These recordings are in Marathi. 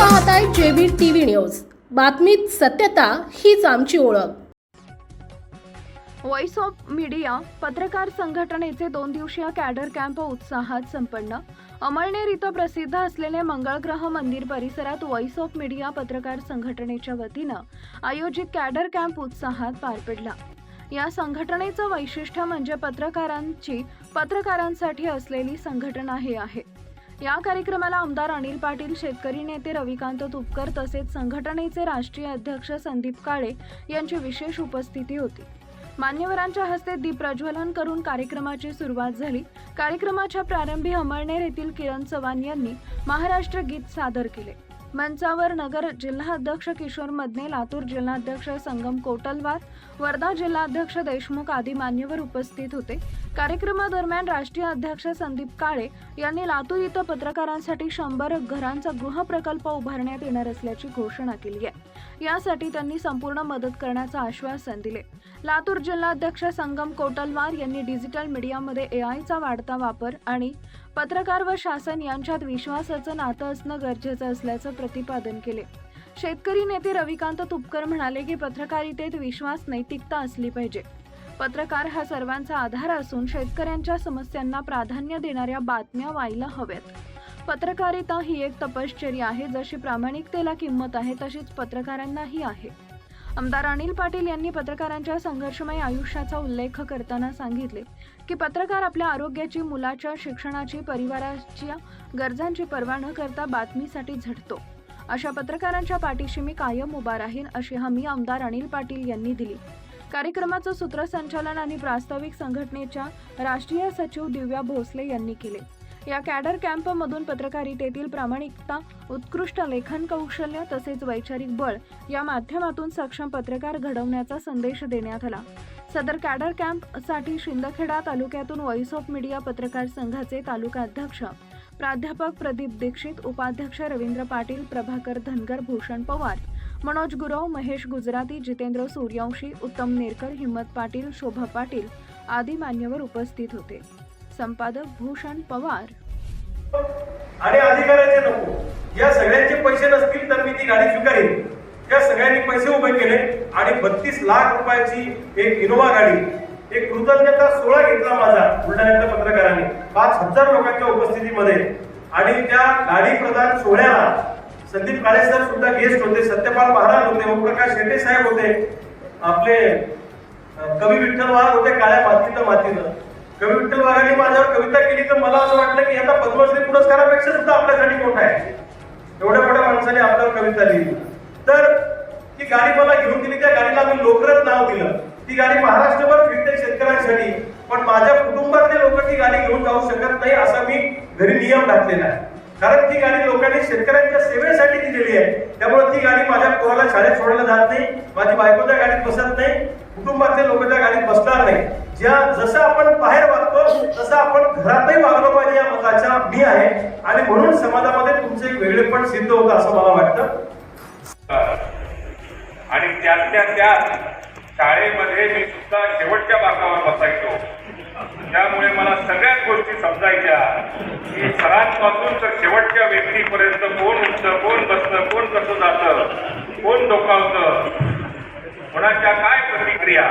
पाहताय जेबीर टीव्ही न्यूज. बातमीत सत्यता हीच आमची ओळख. व्हॉइस ऑफ मीडिया पत्रकार संघटनेचे दोन दिवसीय कॅडर कॅम्प उत्साहात संपन्न. अमळनेर इथं प्रसिद्ध असलेले मंगळग्रह मंदिर परिसरात व्हॉइस ऑफ मीडिया पत्रकार संघटनेच्या वतीनं आयोजित कॅडर कॅम्प उत्साहात पार पडला. या संघटनेचं वैशिष्ट्य म्हणजे पत्रकारांची पत्रकारांसाठी असलेली संघटना हे आहे. या कार्यक्रमाला आमदार अनिल पाटील शेतकरी नेते रविकांत तुपकर तसेच संघटनेचे राष्ट्रीय अध्यक्ष संदीप काळे यांची विशेष उपस्थिती होती. मान्यवरांच्या हस्ते दीप प्रज्वलन करून कार्यक्रमाची सुरुवात झाली. कार्यक्रमाच्या प्रारंभी अमळनेर येथील किरण चव्हाण यांनी महाराष्ट्र गीत सादर केले. मंचावर नगर जिल्हाध्यक्ष किशोर मदने लातूर जिल्हाध्यक्ष संगम कोटलवार वर्धा जिल्हाध्यक्ष देशमुख आदी मान्यवर उपस्थित होते. कार्यक्रमादरम्यान राष्ट्रीय अध्यक्ष संदीप काळे यांनी लातूर इथं पत्रकारांसाठी शंभर घरांचा गृहप्रकल्प उभारण्यात येणार असल्याची घोषणा केली आहे. यासाठी त्यांनी संपूर्ण मदत करण्याचं आश्वासन दिले. लातूर जिल्हाध्यक्ष संगम कोटलवार यांनी डिजिटल मीडियामध्ये एआयचा वाढता वापर आणि पत्रकार व शासन यांच्यात विश्वासाचं नातं असणं गरजेचं असल्याचं प्रतिपादन केले. शेतकरी नेते रविकांत तुपकर म्हणाले की पत्रकारितेत विश्वास नैतिकता असली पाहिजे. पत्रकार हा सर्वांचा आधार असून शेतकऱ्यांच्या समस्यांना प्राधान्य देणाऱ्या बातम्या व्हायला हव्यात. पत्रकारिता ही एक तपश्चर्या आहे जशी प्रामाणिकतेला किंमत आहे तशीच पत्रकारांनाही आहे. आमदार अनिल पाटील यांनी पत्रकारांच्या संघर्षमय आयुष्याचा उल्लेख करताना सांगितले की पत्रकार आपल्या आरोग्याची मुलाच्या शिक्षणाची परिवाराच्या गरजांची पर्वा न करता बातमीसाठी झटतो. अशा पत्रकारांच्या पाठीशी मी कायम उभा राहीन अशी हमी आमदार अनिल पाटील यांनी दिली. कार्यक्रमाचं सूत्रसंचालन आणि प्रास्ताविक संघटनेच्या राष्ट्रीय सचिव दिव्या भोसले यांनी केले. या कॅडर कॅम्पमधून पत्रकारितेतील प्रामाणिकता उत्कृष्ट लेखन कौशल्य तसेच वैचारिक बळ या माध्यमातून सक्षम पत्रकार घडवण्याचा संदेश देण्यात आला. सदर कॅडर कॅम्पसाठी शिंदखेडा तालुक्यातून व्हॉइस ऑफ मीडिया पत्रकार संघाचे तालुका अध्यक्ष प्राध्यापक प्रदीप दीक्षित उपाध्यक्ष रवींद्र पाटील प्रभाकर धनगर भूषण पवार मनोज गुरव महेश गुजराती जितेंद्र सूर्यवंशी उत्तम नेरकर हिम्मत पाटील शोभा पाटील आदी मान्यवर उपस्थित होते. संपादक भूषण पवार. आणि अधिकाऱ्याचे नको. या सगळ्यांचे पैसे नसतील तर मी ती गाडी स्वीकारेन. त्या सगळ्यांनी पैसे उभे केले आणि बत्तीस लाख रुपयाची एक इनोवा गाडी एक कृतज्ञता सोहळा घेतला माझा बुलढाण्यातल्या पत्रकारांनी. पाच हजार लोकांच्या उपस्थितीमध्ये. आणि त्या गाडी प्रदान सोहळ्याला संदीप काळे सर सुद्धा गेस्ट होते सत्यपाल महाराज होते ओमप्रकाश शेटे साहेब होते आपले कवी विठ्ठल वाघ होते काळ्या मातीनं मातीनं कवी विठ्ठल वाघांनी माझ्यावर कविता केली तर मला असं वाटलं की आता पद्मश्री पुरस्कारापेक्षा सुद्धा आपल्यासाठी मोठा आहे. एवढ्या मोठ्या माणसाने आपल्यावर कविता लिहिली. तर ती गाडी मला घेऊन दिली त्या गाडीला मी लोकरथ नाव दिलं. ती गाडी महाराष्ट्रभर फिरते शेतकऱ्यांसाठी पण माझ्या कुटुंबातले लोक ती गाडी घेऊन जाऊ शकत नाही असा मी घरी नियम घातलेला आहे. कारण ती गाडी लोकांनी शेतकऱ्यांच्या सेवेसाठी दिलेली आहे त्यामुळे ती गाडी माझ्या पोराला शाळेत सोडायला जात नाही माझी बायको त्या गाडीत बसत नाही कुटुंबातले लोक त्या गाडीत बसणार नाही. ज्या जसं आपण बाहेर वागतो तसं आपण घरातही वागलो पाहिजे या मताच्या मी आहे. आणि म्हणून समाजामध्ये तुमचं एक वेगळेपण सिद्ध होतं असं मला वाटतं. आणि त्यातल्या त्यात शाळेमध्ये मी सुद्धा शेवटच्या बाकावर बसायचो. त्यामुळे मला सगळ्याच गोष्टी समजायच्या. की सरांपासून तर शेवटच्या व्यक्तीपर्यंत कोण उठतं कोण बसतं कोण कसं जातं कोण डोकावतं कोणाच्या काय प्रतिक्रिया.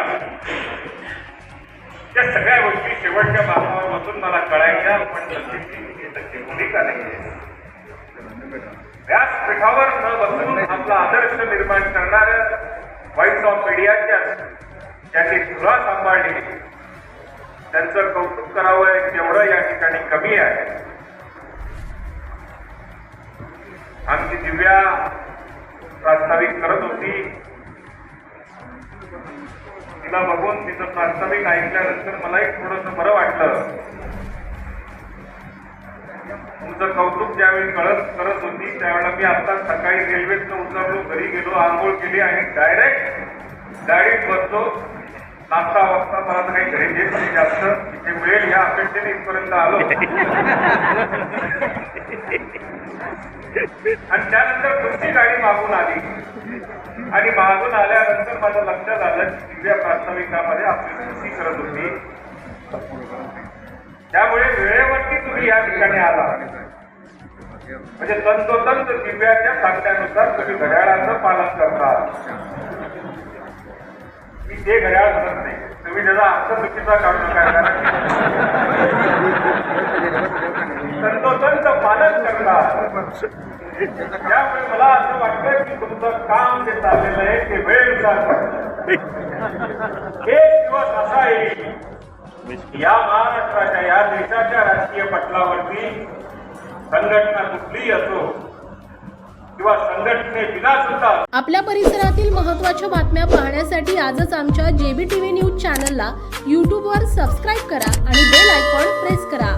त्या सगळ्या गोष्टी शेवटच्या बाकावर बसून मला कळायच्या. पण तशी भूमिका नाही? व्यासपीठावर न बसून आपला आदर्श निर्माण करणार व्हॉइस ऑफ मीडियाच्या त्यांनी धुरा सांभाळली. त्यांचं कौतुक करावं तेवढं या ठिकाणी कमी आहे. आमची दिव्या प्रास्ताविक करत होती. तिला बघून तिचं प्रास्ताविक ऐकल्यानंतर मलाही थोडस बरं वाटलं. तुमचं कौतुक ज्यावेळी कळत करत होती त्यावेळेला मी आता सकाळी रेल्वेतनं उतरलो घरी गेलो आंघोळ केली आणि डायरेक्ट गाडीत बसलो. नाश्ता वाजता मला इथपर्यंत आलो. आणि त्यानंतर दुसरी गाडी मागून आली? आणि मागून आल्यानंतर माझं लक्षात आलं की दिव्या प्रास्ताविकामध्ये आपली कृती करत होती. त्यामुळे वेळेवरती तुम्ही या ठिकाणी आला. म्हणजे तंतोतंत दिव्याच्या सांगण्यानुसार तुम्ही घड्याळाचं पालन करता. मी ते घड्याळ म्हणत नाही. तुम्ही त्याचा अर्थ चुकीचा काढू नका कारण तंतोतंत पालन करता त्यामुळे मला असं वाटतं की तुमचं काम जे चाललेलं आहे ते वेळ एक दिवस असा येईल या महाराष्ट्राच्या या देशाच्या राजकीय पटलावरती संघटना कुठलीही असो किंवा संघटनेविना सुद्धा आपल्या परिसरातील महत्त्वाच्या बातम्या पाहण्यासाठी आजच आमच्या जेबी टीव्ही न्यूज चॅनलला यूट्यूबवर सबस्क्राईब करा आणि बेल आयकॉन प्रेस करा.